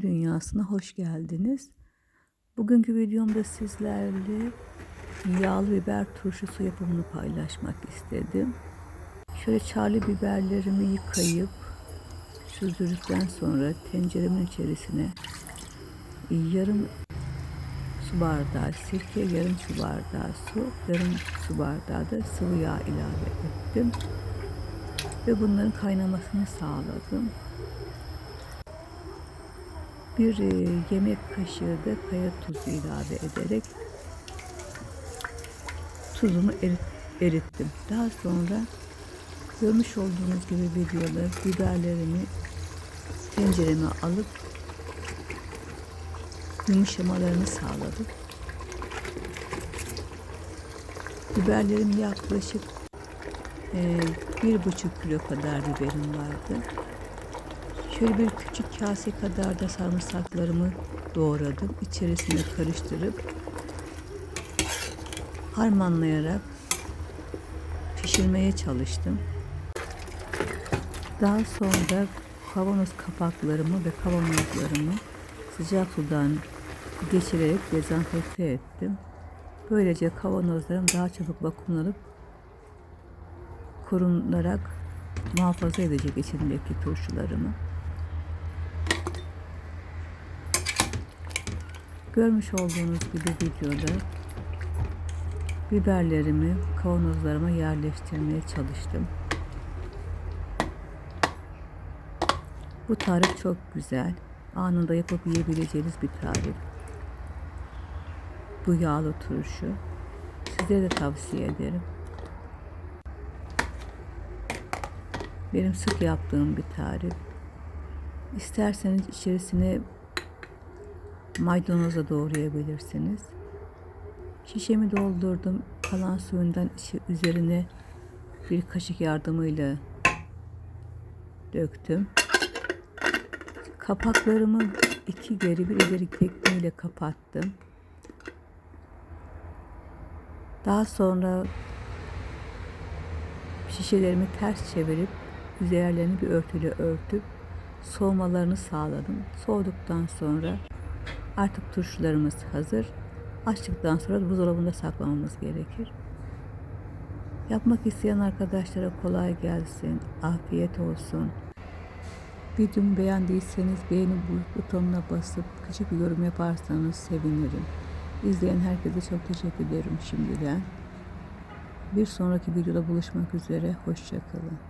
Dünyasına hoş geldiniz. Bugünkü videomda sizlerle yağlı biber turşusu yapımını paylaşmak istedim. Şöyle çarlı biberlerimi yıkayıp süzdürdükten sonra tenceremin içerisine yarım su bardağı sirke, yarım su bardağı su, yarım su bardağı da sıvı yağ ilave ettim. Ve bunların kaynamasını sağladım. Bir e, yemek kaşığı da kaya tuzu ilave ederek tuzumu erit, erittim. Daha sonra görmüş olduğunuz gibi videoda biberlerimi tencereme alıp yumuşamalarını sağladım. Biberlerim yaklaşık e, bir buçuk kilo kadar biberim vardı. Şöyle bir küçük kase kadar da sarımsaklarımı doğradım. İçerisine karıştırıp harmanlayarak pişirmeye çalıştım. Daha sonra kavanoz kapaklarımı ve kavanozlarımı sıcak sudan geçirerek dezenfekte ettim. Böylece kavanozlarım daha çabuk vakumlanıp korunarak muhafaza edecek içindeki turşularımı. Görmüş olduğunuz gibi videoda biberlerimi kavanozlarıma yerleştirmeye çalıştım. Bu tarif çok güzel. Anında yapıp yiyebileceğiniz bir tarif. Bu yağlı turşu. Size de tavsiye ederim. Benim sık yaptığım bir tarif. İsterseniz içerisine maydanoza doğrayabilirsiniz. Şişemi doldurdum. Kalan suyundan üzerine bir kaşık yardımıyla döktüm. Kapaklarımı iki geri bir ileri tekniğiyle kapattım. Daha sonra şişelerimi ters çevirip üzerlerini bir örtüyle örtüp soğumalarını sağladım. Soğuduktan sonra artık turşularımız hazır. Açtıktan sonra buzdolabında saklamamız gerekir. Yapmak isteyen arkadaşlara kolay gelsin. Afiyet olsun. Videomu beğendiyseniz beğeni butonuna basıp küçük bir yorum yaparsanız sevinirim. İzleyen herkese çok teşekkür ederim şimdiden. Bir sonraki videoda buluşmak üzere. Hoşçakalın.